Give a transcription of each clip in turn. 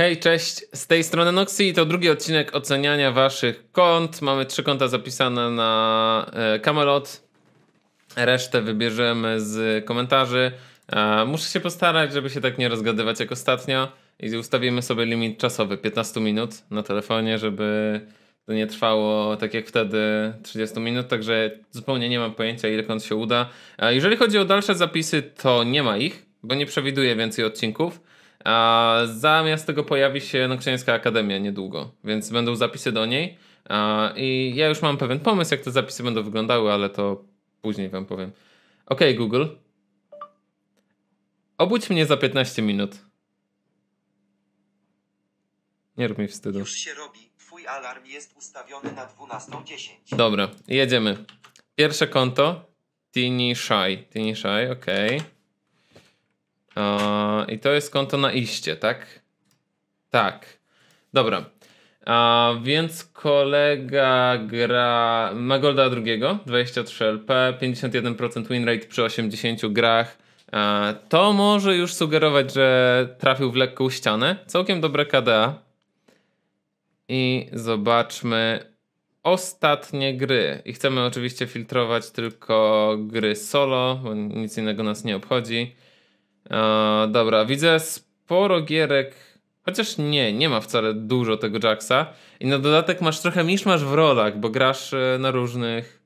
Hej, cześć, z tej strony Noxy i to drugi odcinek oceniania waszych kont. Mamy trzy konta zapisane na e, Camelot. Resztę wybierzemy z komentarzy. E, muszę się postarać, żeby się tak nie rozgadywać jak ostatnio. I ustawimy sobie limit czasowy 15 minut na telefonie, żeby to nie trwało tak jak wtedy 30 minut, także zupełnie nie mam pojęcia ile kont się uda. E, jeżeli chodzi o dalsze zapisy, to nie ma ich, bo nie przewiduję więcej odcinków. A zamiast tego pojawi się Noksiańska Akademia niedługo, więc będą zapisy do niej. A, I ja już mam pewien pomysł, jak te zapisy będą wyglądały, ale to później wam powiem. Ok, Google. Obudź mnie za 15 minut. Nie rób mi wstydu. Już się robi. Twój alarm jest ustawiony na 12.10. Dobra, jedziemy. Pierwsze konto. Tini Shy. Tini Shy, okej. Okay. I to jest konto na iście, tak? Tak. Dobra. A, więc kolega gra Magolda drugiego, 23 LP, 51% win rate przy 80 grach. A, to może już sugerować, że trafił w lekką ścianę. Całkiem dobre KDA. I zobaczmy ostatnie gry. I chcemy oczywiście filtrować tylko gry solo, bo nic innego nas nie obchodzi. E, dobra, widzę sporo gierek, chociaż nie, nie ma wcale dużo tego Jacksa. I na dodatek masz trochę masz w rolach, bo grasz e, na różnych...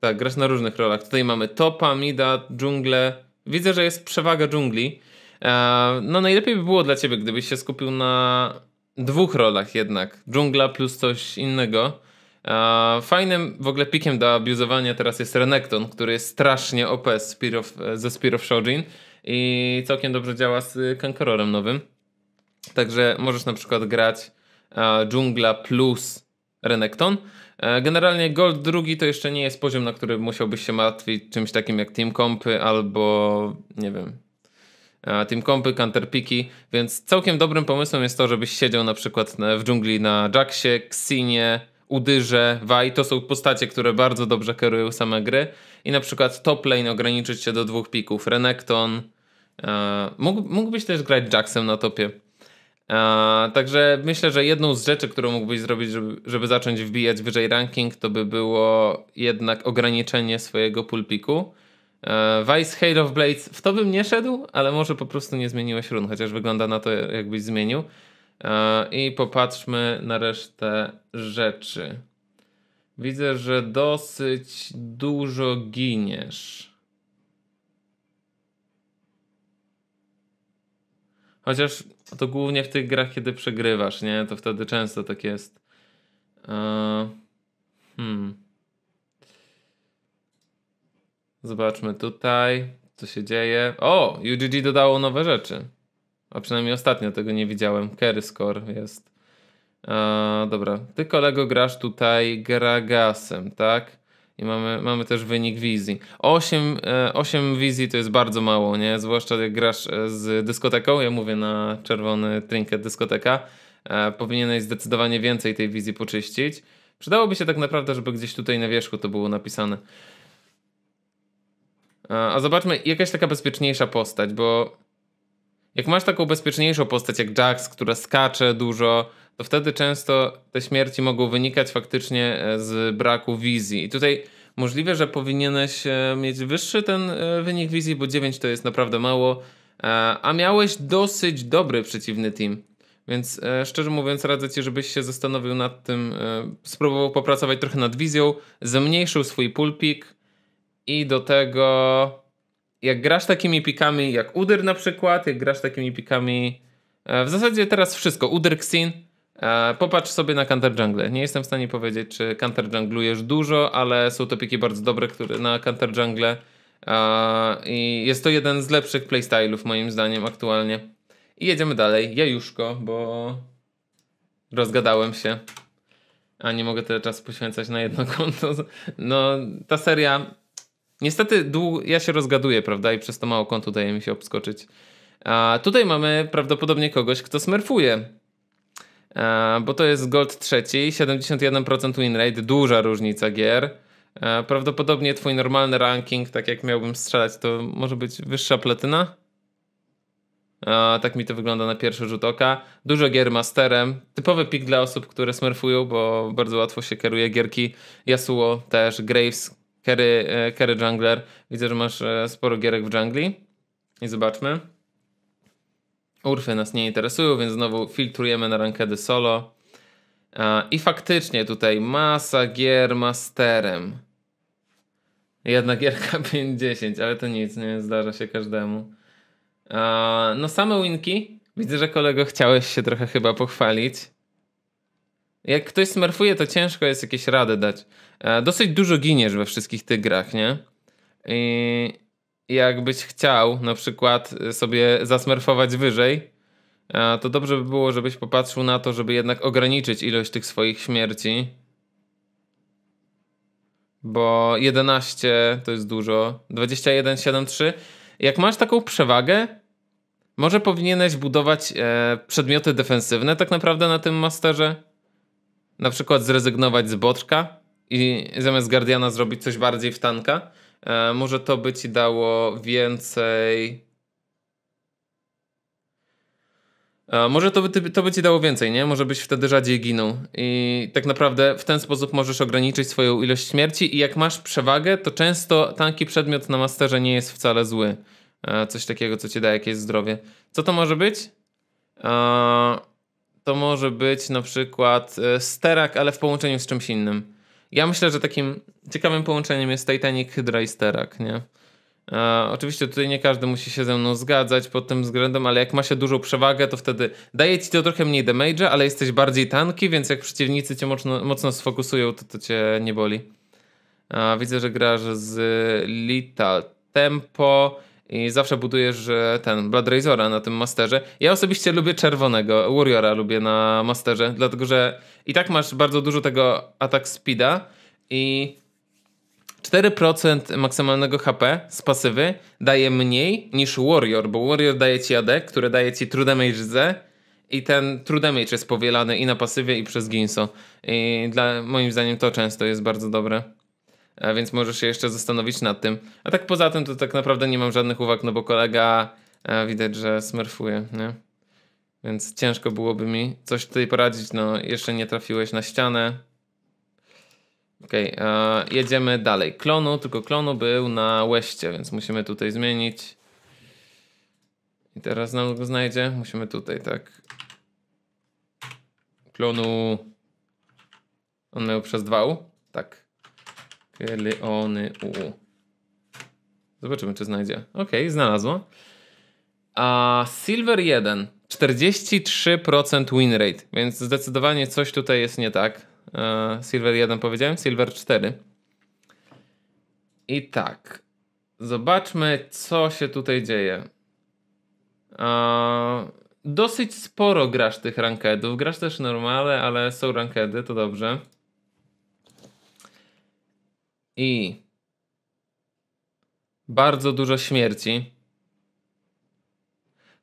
Tak, grasz na różnych rolach. Tutaj mamy topa, mida, dżunglę. Widzę, że jest przewaga dżungli. E, no najlepiej by było dla ciebie, gdybyś się skupił na dwóch rolach jednak. Dżungla plus coś innego. Fajnym w ogóle pikiem do abuzowania teraz jest Renekton, który jest strasznie OP z Spear of, ze Spear of Shojin i całkiem dobrze działa z Kankororem nowym. Także możesz na przykład grać Dżungla plus Renekton. E, generalnie Gold drugi to jeszcze nie jest poziom, na który musiałbyś się martwić czymś takim jak Team Compy albo nie wiem, Team Compy, Counterpiki, więc całkiem dobrym pomysłem jest to, żebyś siedział na przykład w dżungli na Jacksie, Xinie, Udyrze, Waj, to są postacie, które bardzo dobrze kierują same gry i na przykład top lane ograniczyć się do dwóch pików, Renekton, e, mógł, mógłbyś też grać Jacksem na topie. E, także myślę, że jedną z rzeczy, którą mógłbyś zrobić, żeby, żeby zacząć wbijać wyżej ranking, to by było jednak ograniczenie swojego pulpiku. E, Vice Hail of Blades w to bym nie szedł, ale może po prostu nie zmieniłeś run, chociaż wygląda na to jakbyś zmienił. E, I popatrzmy na resztę rzeczy. Widzę, że dosyć dużo giniesz. Chociaż to głównie w tych grach, kiedy przegrywasz, nie? To wtedy często tak jest. E, hmm. Zobaczmy tutaj, co się dzieje. O, UGG dodało nowe rzeczy. A przynajmniej ostatnio tego nie widziałem. Carry score jest. E, dobra, ty kolego grasz tutaj Gragasem, tak? I mamy, mamy też wynik wizji. 8, 8 e, wizji to jest bardzo mało, nie? Zwłaszcza jak grasz e, z dyskoteką. Ja mówię na czerwony trinket dyskoteka. E, powinieneś zdecydowanie więcej tej wizji poczyścić. Przydałoby się tak naprawdę, żeby gdzieś tutaj na wierzchu to było napisane. A zobaczmy, jakaś taka bezpieczniejsza postać, bo jak masz taką bezpieczniejszą postać jak Jax, która skacze dużo, to wtedy często te śmierci mogą wynikać faktycznie e, z braku wizji. I tutaj możliwe, że powinieneś e, mieć wyższy ten e, wynik wizji, bo 9 to jest naprawdę mało, a miałeś dosyć dobry przeciwny team. Więc szczerze mówiąc, radzę ci, żebyś się zastanowił nad tym, spróbował popracować trochę nad wizją, zmniejszył swój pulpik i do tego jak grasz takimi pikami jak Udyr na przykład, jak grasz takimi pikami w zasadzie teraz wszystko, Udyr Xin popatrz sobie na Counter Jungle. Nie jestem w stanie powiedzieć, czy Counter Junglujesz dużo, ale są to piki bardzo dobre które na Counter Jungle e, i jest to jeden z lepszych playstylów moim zdaniem aktualnie. I jedziemy dalej. Jajuszko, bo rozgadałem się. A nie mogę tyle czasu poświęcać na jedno konto. No, ta seria Niestety ja się rozgaduję, prawda, i przez to mało kąt daje mi się obskoczyć. A tutaj mamy prawdopodobnie kogoś, kto smurfuje. A, bo to jest gold trzeci, 71% win rate, duża różnica gier. A, prawdopodobnie twój normalny ranking, tak jak miałbym strzelać, to może być wyższa platyna? A, tak mi to wygląda na pierwszy rzut oka. Dużo gier masterem. Typowy pik dla osób, które smurfują, bo bardzo łatwo się kieruje gierki. Yasuo też, Graves, Kerry, e, Kerry Jungler. Widzę, że masz e, sporo gierek w jungli. I zobaczmy. Urfy nas nie interesują, więc znowu filtrujemy na rankedy solo. I faktycznie tutaj masa gier masterem. Jedna gierka 5-10, ale to nic, nie zdarza się każdemu. No same winki. Widzę, że kolego chciałeś się trochę chyba pochwalić. Jak ktoś smurfuje, to ciężko jest jakieś rady dać. Dosyć dużo giniesz we wszystkich tych grach, nie? I jakbyś chciał na przykład sobie zasmerfować wyżej, to dobrze by było, żebyś popatrzył na to, żeby jednak ograniczyć ilość tych swoich śmierci. Bo 11 to jest dużo. 21, 7, 3. Jak masz taką przewagę, może powinieneś budować e, przedmioty defensywne tak naprawdę na tym masterze. Na przykład zrezygnować z boczka i zamiast Guardiana zrobić coś bardziej w tanka. E, może to by ci dało więcej Może to by, to by ci dało więcej, nie? Może byś wtedy rzadziej ginął. I tak naprawdę w ten sposób możesz ograniczyć swoją ilość śmierci. I jak masz przewagę, to często tanki przedmiot na masterze nie jest wcale zły. Coś takiego, co ci da jakieś zdrowie. Co to może być? To może być na przykład e, sterak, ale w połączeniu z czymś innym. Ja myślę, że takim ciekawym połączeniem jest Titanic, Hydra i sterak, nie? E, oczywiście tutaj nie każdy musi się ze mną zgadzać pod tym względem, ale jak ma się dużą przewagę, to wtedy daje ci to trochę mniej damage'a, ale jesteś bardziej tanki, więc jak przeciwnicy cię mocno, mocno sfokusują, to to cię nie boli. E, widzę, że grasz z Lethal Tempo i zawsze budujesz ten Blood Razora na tym masterze. Ja osobiście lubię czerwonego, Warriora lubię na masterze, dlatego że i tak masz bardzo dużo tego atak speeda i 4% maksymalnego HP z pasywy daje mniej niż Warrior, bo Warrior daje ci AD, które daje ci True Damage Z i ten True Damage jest powielany i na pasywie i przez Ginso. I dla, moim zdaniem to często jest bardzo dobre. A więc możesz się jeszcze zastanowić nad tym. A tak poza tym to tak naprawdę nie mam żadnych uwag, no bo kolega e, widać, że smurfuje, nie? Więc ciężko byłoby mi coś tutaj poradzić. No, jeszcze nie trafiłeś na ścianę. Okej, okay, jedziemy dalej. Klonu, tylko klonu był na Westie, więc musimy tutaj zmienić. I teraz nam go znajdzie. Musimy tutaj, tak. Klonu. On miał przez dwa U? Tak. Kleony U. Zobaczymy, czy znajdzie. Ok, znalazło. A Silver 1. 43% win rate, więc zdecydowanie coś tutaj jest nie tak. E, Silver 1 powiedziałem, Silver 4. I tak. Zobaczmy, co się tutaj dzieje. Dosyć sporo grasz tych rankedów. Grasz też normale, ale są rankedy, to dobrze. I bardzo dużo śmierci.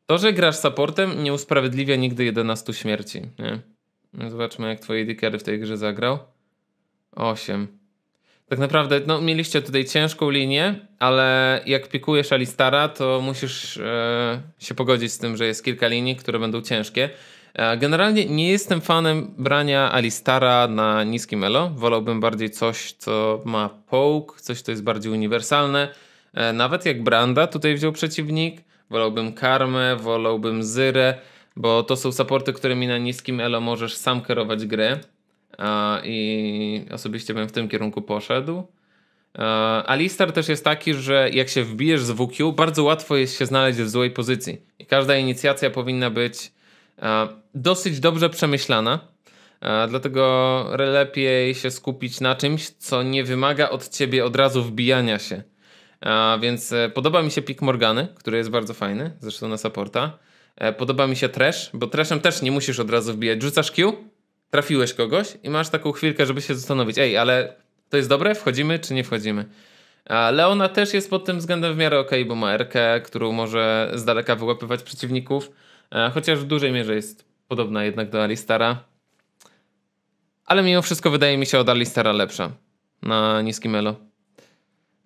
To, że grasz supportem nie usprawiedliwia nigdy 11 śmierci. Nie? Zobaczmy, jak twoje dickery w tej grze zagrał. 8. Tak naprawdę, no, mieliście tutaj ciężką linię, ale jak pikujesz Alistara, to musisz e, się pogodzić z tym, że jest kilka linii, które będą ciężkie. E, generalnie nie jestem fanem brania Alistara na niskim elo. Wolałbym bardziej coś, co ma poke, coś, co jest bardziej uniwersalne. E, nawet jak Branda tutaj wziął przeciwnik, wolałbym Karmę, wolałbym Zyrę bo to są supporty, którymi na niskim elo możesz sam kierować gry i osobiście bym w tym kierunku poszedł. Alistar też jest taki, że jak się wbijesz z WQ, bardzo łatwo jest się znaleźć w złej pozycji. I każda inicjacja powinna być dosyć dobrze przemyślana. Dlatego lepiej się skupić na czymś, co nie wymaga od ciebie od razu wbijania się. Więc e, podoba mi się pik Morgany, który jest bardzo fajny, zresztą na supporta. E, podoba mi się trash, bo trashem też nie musisz od razu wbijać. Rzucasz Q, trafiłeś kogoś i masz taką chwilkę, żeby się zastanowić, ej, ale to jest dobre? Wchodzimy czy nie wchodzimy? A Leona też jest pod tym względem w miarę ok, bo ma Erkę, którą może z daleka wyłapywać przeciwników, e, chociaż w dużej mierze jest podobna jednak do Alistara. Ale mimo wszystko wydaje mi się od Alistara lepsza na niskim elo.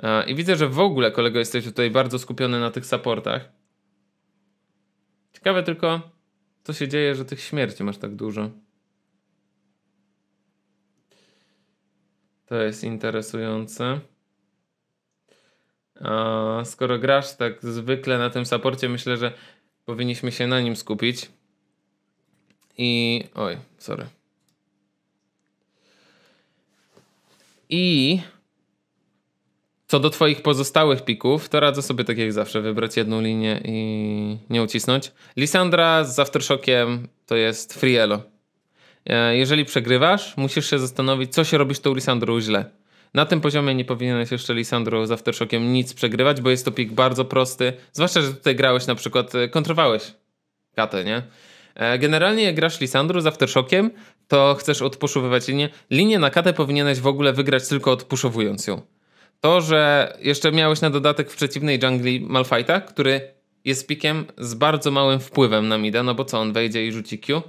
E, I widzę, że w ogóle kolego jesteś tutaj bardzo skupiony na tych supportach. Ciekawe tylko, co się dzieje, że tych śmierci masz tak dużo. To jest interesujące. A skoro grasz tak zwykle na tym saporcie, myślę, że powinniśmy się na nim skupić. I. Oj, sorry. I. Co do Twoich pozostałych pików, to radzę sobie tak jak zawsze wybrać jedną linię i nie ucisnąć. Lisandra z Aftershockiem to jest free elo. E, jeżeli przegrywasz, musisz się zastanowić, co się robisz tą Lisandrą źle. Na tym poziomie nie powinieneś jeszcze Lisandro z Aftershockiem nic przegrywać, bo jest to pik bardzo prosty. Zwłaszcza, że tutaj grałeś na przykład, e, kontrowałeś katę, nie? E, generalnie jak grasz Lisandru z Aftershockiem, to chcesz odpuszowywać linię. Linię na katę powinieneś w ogóle wygrać tylko odpuszowując ją. To, że jeszcze miałeś na dodatek w przeciwnej jungli Malfighta, który jest pikiem z bardzo małym wpływem na mida, no bo co, on wejdzie i rzuci Q?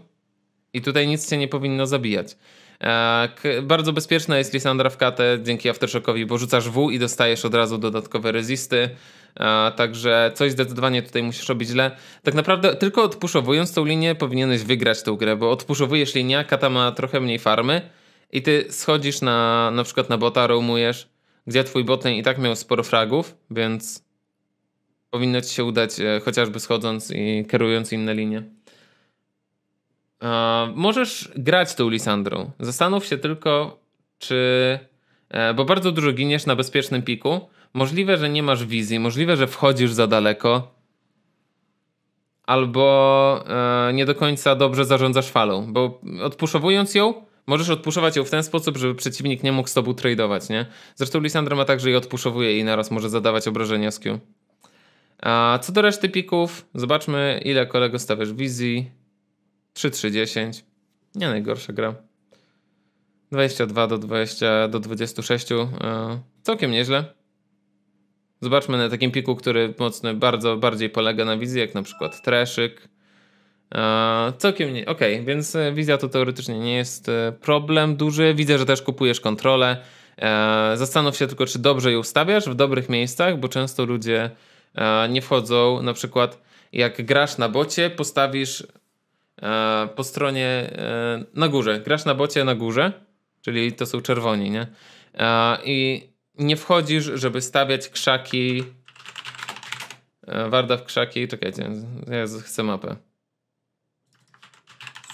I tutaj nic cię nie powinno zabijać. E, bardzo bezpieczna jest Lisandra w katę dzięki Aftershockowi, bo rzucasz W i dostajesz od razu dodatkowe rezisty. E, także coś zdecydowanie tutaj musisz robić źle. Tak naprawdę tylko odpuszowując tą linię powinieneś wygrać tę grę, bo odpuszowujesz linię, kata ma trochę mniej farmy i ty schodzisz na na przykład na bota, roamujesz, gdzie twój botlane i tak miał sporo fragów, więc powinno ci się udać e, chociażby schodząc i kierując inne linie. Uh, możesz grać tą Lisandrą. Zastanów się tylko, czy. E, bo bardzo dużo giniesz na bezpiecznym piku. Możliwe, że nie masz wizji, możliwe, że wchodzisz za daleko, albo e, nie do końca dobrze zarządzasz falą. Bo odpuszowując ją, możesz odpuszować ją w ten sposób, żeby przeciwnik nie mógł z tobą tradeować, nie? Zresztą Lisandra ma tak, że je odpuszowuje i naraz może zadawać obrażenia z Q. A co do reszty pików, zobaczmy, ile kolego stawiasz wizji. 3-3-10. Nie najgorsza gra. 22 do 20 do 26. E, całkiem nieźle. Zobaczmy na takim piku, który mocno, bardzo bardziej polega na wizji, jak na przykład Treszyk. E, całkiem nie. Okej, okay, więc e, wizja to teoretycznie nie jest problem duży. Widzę, że też kupujesz kontrolę. Zastanów się tylko, czy dobrze ją ustawiasz w dobrych miejscach, bo często ludzie nie wchodzą. Na przykład, jak grasz na bocie, postawisz E, po stronie e, na górze. Grasz na bocie na górze, czyli to są czerwoni, nie? E, I nie wchodzisz, żeby stawiać krzaki. Warda w krzaki. Czekajcie, ja chcę mapę.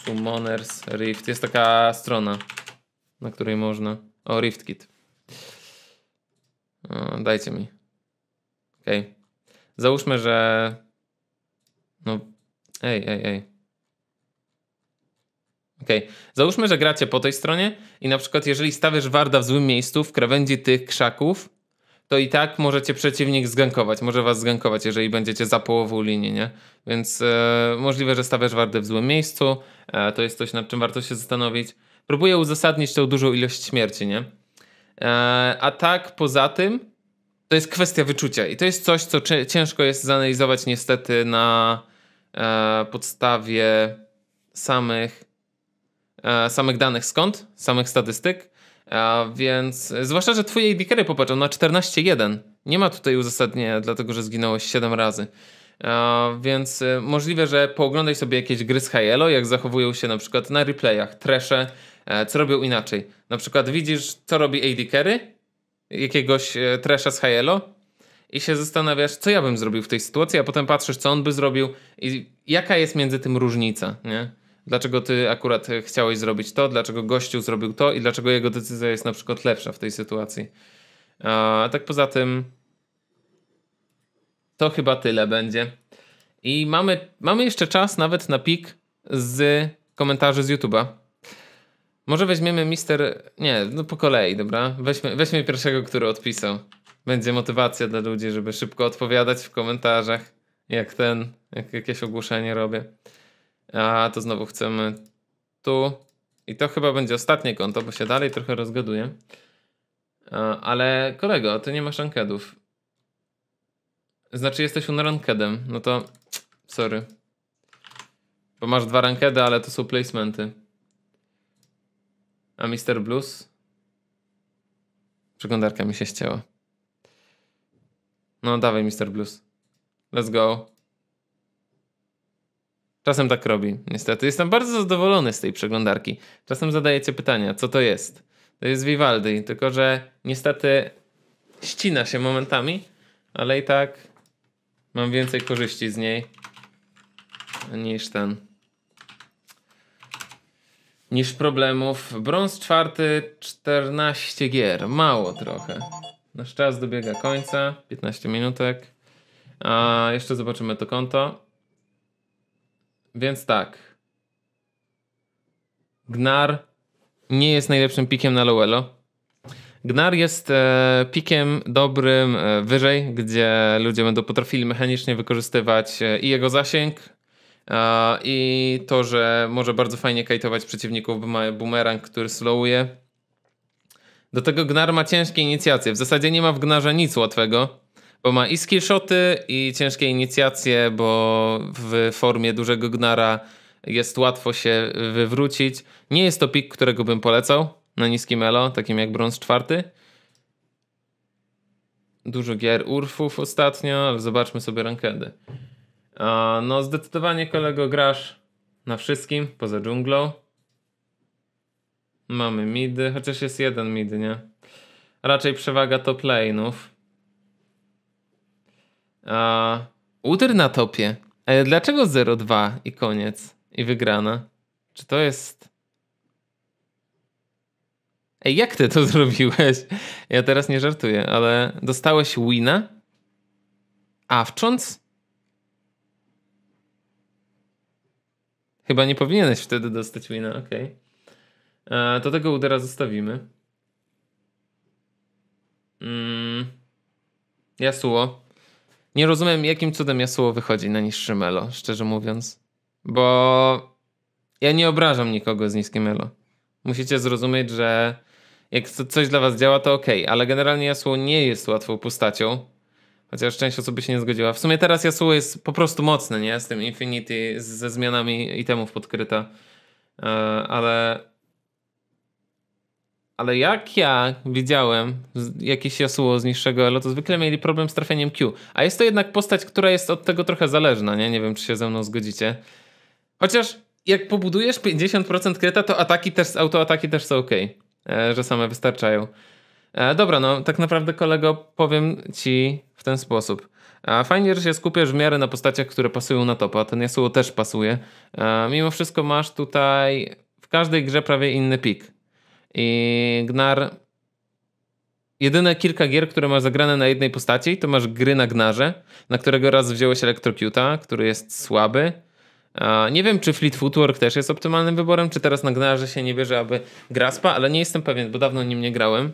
Summoners Rift. Jest taka strona, na której można. O, Rift Kit. Dajcie mi. Okej. Okay. Załóżmy, że. No. Ej, ej, ej. Okej, okay. załóżmy, że gracie po tej stronie i na przykład jeżeli stawiasz warda w złym miejscu, w krawędzi tych krzaków, to i tak możecie przeciwnik zgankować, może was zgankować, jeżeli będziecie za połową linii, nie? Więc e, możliwe, że stawiasz wardę w złym miejscu, e, to jest coś, nad czym warto się zastanowić. Próbuję uzasadnić tą dużą ilość śmierci, nie? E, a tak poza tym, to jest kwestia wyczucia i to jest coś, co ciężko jest zanalizować niestety na e, podstawie samych samych danych skąd, samych statystyk, e, więc zwłaszcza, że twoje AD carry popatrz, na 14-1. Nie ma tutaj uzasadnienia, dlatego że zginąłeś 7 razy. E, więc możliwe, że pooglądaj sobie jakieś gry z Hyelo, jak zachowują się na przykład na replayach, tresze, co robią inaczej. Na przykład widzisz, co robi AD jakiegoś tresza z Hyelo i się zastanawiasz, co ja bym zrobił w tej sytuacji, a potem patrzysz, co on by zrobił i jaka jest między tym różnica, nie? Dlaczego ty akurat chciałeś zrobić to, dlaczego gościu zrobił to i dlaczego jego decyzja jest na przykład lepsza w tej sytuacji. A tak poza tym, to chyba tyle będzie. I mamy, mamy jeszcze czas nawet na pik z komentarzy z YouTube'a. Może weźmiemy mister. Nie, no po kolei, dobra? Weźmy, weźmy pierwszego, który odpisał. Będzie motywacja dla ludzi, żeby szybko odpowiadać w komentarzach, jak ten, jak jakieś ogłoszenie robię. A to znowu chcemy tu. I to chyba będzie ostatnie konto, bo się dalej trochę rozgaduję. Ale kolego, ty nie masz rankedów. Znaczy jesteś unrankedem. No to sorry. Bo masz dwa rankedy, ale to są placementy. A Mr. Blues? Przeglądarka mi się ścięła. No dawaj Mr. Blues. Let's go. Czasem tak robi, niestety. Jestem bardzo zadowolony z tej przeglądarki. Czasem zadajecie pytania, co to jest. To jest Vivaldi, tylko że niestety ścina się momentami, ale i tak mam więcej korzyści z niej niż ten. Niż problemów. Brąz czwarty, 14 gier. Mało trochę. Nasz czas dobiega końca. 15 minutek. A jeszcze zobaczymy to konto. Więc tak. Gnar nie jest najlepszym pikiem na Lowelo. Gnar jest e, pikiem dobrym e, wyżej, gdzie ludzie będą potrafili mechanicznie wykorzystywać e, i jego zasięg, i to, że może bardzo fajnie kajtować przeciwników, bo ma boomerang, który slowuje. Do tego Gnar ma ciężkie inicjacje. W zasadzie nie ma w Gnarze nic łatwego, bo ma i skillshoty, i ciężkie inicjacje, bo w formie dużego Gnara jest łatwo się wywrócić. Nie jest to pik, którego bym polecał na niskim elo, takim jak brąz czwarty. Dużo gier Urfów ostatnio, ale zobaczmy sobie rankedy. No zdecydowanie kolego grasz na wszystkim, poza dżunglą. Mamy midy, chociaż jest jeden mid, nie? Raczej przewaga top lane'ów. Uder na topie. Ale dlaczego 0-2 i koniec? I wygrana? Czy to jest... Ej, jak ty to zrobiłeś? Ja teraz nie żartuję, ale dostałeś wina? Awcząc? Chyba nie powinieneś wtedy dostać wina, okej. Okay. To tego udera zostawimy. Mm. Yasuo. Nie rozumiem, jakim cudem Yasuo wychodzi na niższy melo, szczerze mówiąc. Bo ja nie obrażam nikogo z niskim elo. Musicie zrozumieć, że jak coś dla was działa, to ok, ale generalnie Yasuo nie jest łatwą postacią. Chociaż część osób by się nie zgodziła. W sumie teraz Yasuo jest po prostu mocny, nie? Z tym Infinity, ze zmianami itemów podkryta. E, ale ale jak ja widziałem jakieś Yasuo z niższego elo, to zwykle mieli problem z trafieniem Q. A jest to jednak postać, która jest od tego trochę zależna, nie? Nie wiem, czy się ze mną zgodzicie. Chociaż jak pobudujesz 50% kryta, to ataki też, autoataki też są ok, e, że same wystarczają. E, dobra, no tak naprawdę kolego powiem ci w ten sposób. E, fajnie, że się skupiasz w miarę na postaciach, które pasują na topa. Ten Yasuo też pasuje. Mimo wszystko masz tutaj w każdej grze prawie inny pik. I Gnar. Jedyne kilka gier, które masz zagrane na jednej postaci, to masz gry na Gnarze, na którego raz wziąłeś Electrocuta, który jest słaby. Nie wiem, czy Fleet Footwork też jest optymalnym wyborem, czy teraz na Gnarze się nie bierze, aby Graspa, ale nie jestem pewien, bo dawno nim nie grałem.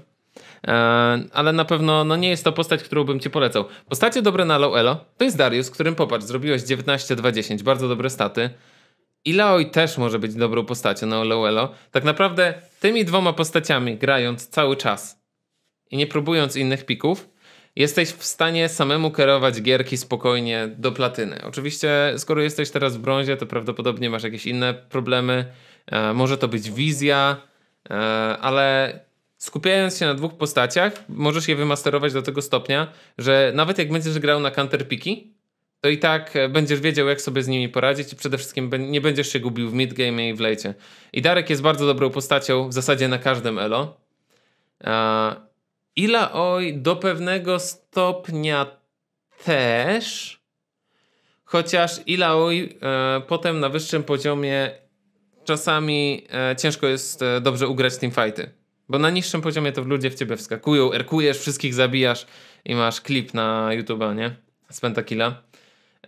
Ale na pewno no nie jest to postać, którą bym ci polecał. Postacie dobre na low elo to jest Darius, którym popatrz, zrobiłeś 19-2-10, bardzo dobre staty. Ilaoi też może być dobrą postacią na Elo. Tak naprawdę tymi dwoma postaciami grając cały czas i nie próbując innych pików, jesteś w stanie samemu kierować gierki spokojnie do platyny. Oczywiście, skoro jesteś teraz w brązie, to prawdopodobnie masz jakieś inne problemy. E, może to być wizja, e, ale skupiając się na dwóch postaciach, możesz je wymasterować do tego stopnia, że nawet jak będziesz grał na counterpiki, to i tak e, będziesz wiedział, jak sobie z nimi poradzić i przede wszystkim nie będziesz się gubił w midgame i w lejcie. I Darek jest bardzo dobrą postacią w zasadzie na każdym elo. Ila Oj do pewnego stopnia też, chociaż Ila Oj e, potem na wyższym poziomie czasami e, ciężko jest dobrze ugrać teamfighty. Bo na niższym poziomie to ludzie w ciebie wskakują, erkujesz, wszystkich zabijasz i masz klip na YouTube'a, nie? Z Pentakilla.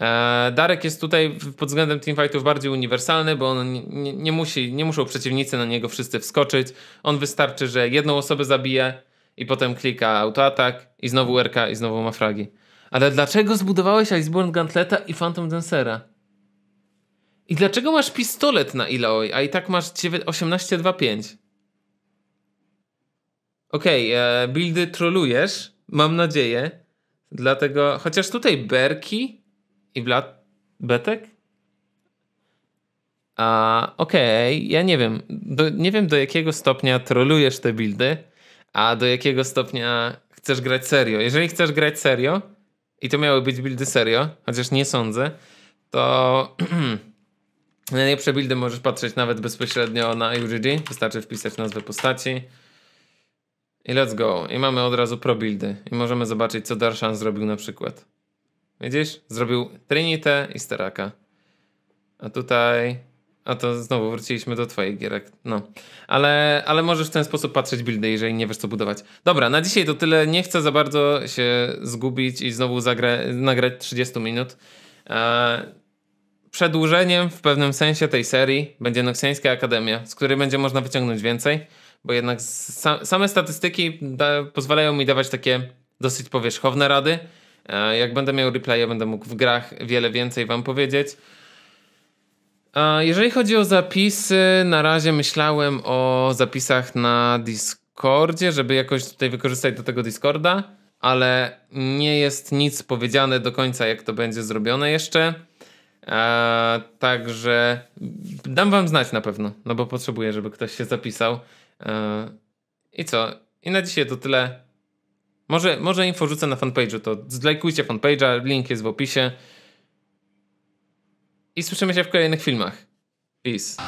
E, Darek jest tutaj pod względem teamfightów bardziej uniwersalny, bo on nie, nie, musi, nie muszą przeciwnicy na niego wszyscy wskoczyć. On wystarczy, że jedną osobę zabije i potem klika autoatak i znowu RK i znowu ma fragi. Ale dlaczego zbudowałeś Iceborne Gantleta i Phantom Dancera? I dlaczego masz pistolet na Ilaoi, a i tak masz 18-2-5? Okej, okay, e, buildy trolujesz, mam nadzieję. Dlatego, chociaż tutaj Berki i Vlad Betek? A okej, okay, ja nie wiem. Do, nie wiem do jakiego stopnia trolujesz te buildy, a do jakiego stopnia chcesz grać serio. Jeżeli chcesz grać serio i to miały być buildy serio, chociaż nie sądzę, to Najlepsze buildy możesz patrzeć nawet bezpośrednio na UGG. Wystarczy wpisać nazwę postaci. I let's go. I mamy od razu pro buildy. I możemy zobaczyć, co Darshan zrobił na przykład. Widzisz? Zrobił Trinitę i Steraka. A tutaj... A to znowu wróciliśmy do twoich gierek. No. Ale, ale możesz w ten sposób patrzeć buildy, jeżeli nie wiesz, co budować. Dobra, na dzisiaj to tyle. Nie chcę za bardzo się zgubić i znowu zagra- nagrać 30 minut. Eee, przedłużeniem w pewnym sensie tej serii będzie Noksjańska Akademia, z której będzie można wyciągnąć więcej, bo jednak sa same statystyki da pozwalają mi dawać takie dosyć powierzchowne rady. E, jak będę miał replay, będę mógł w grach wiele więcej wam powiedzieć. E, jeżeli chodzi o zapisy, na razie myślałem o zapisach na Discordzie, żeby jakoś tutaj wykorzystać do tego Discorda, ale nie jest nic powiedziane do końca, jak to będzie zrobione jeszcze. E, także dam wam znać na pewno, no bo potrzebuję, żeby ktoś się zapisał. I co? I na dzisiaj to tyle. Może, może info rzucę na fanpage'u, to zlajkujcie fanpage'a, link jest w opisie. I słyszymy się w kolejnych filmach. Peace.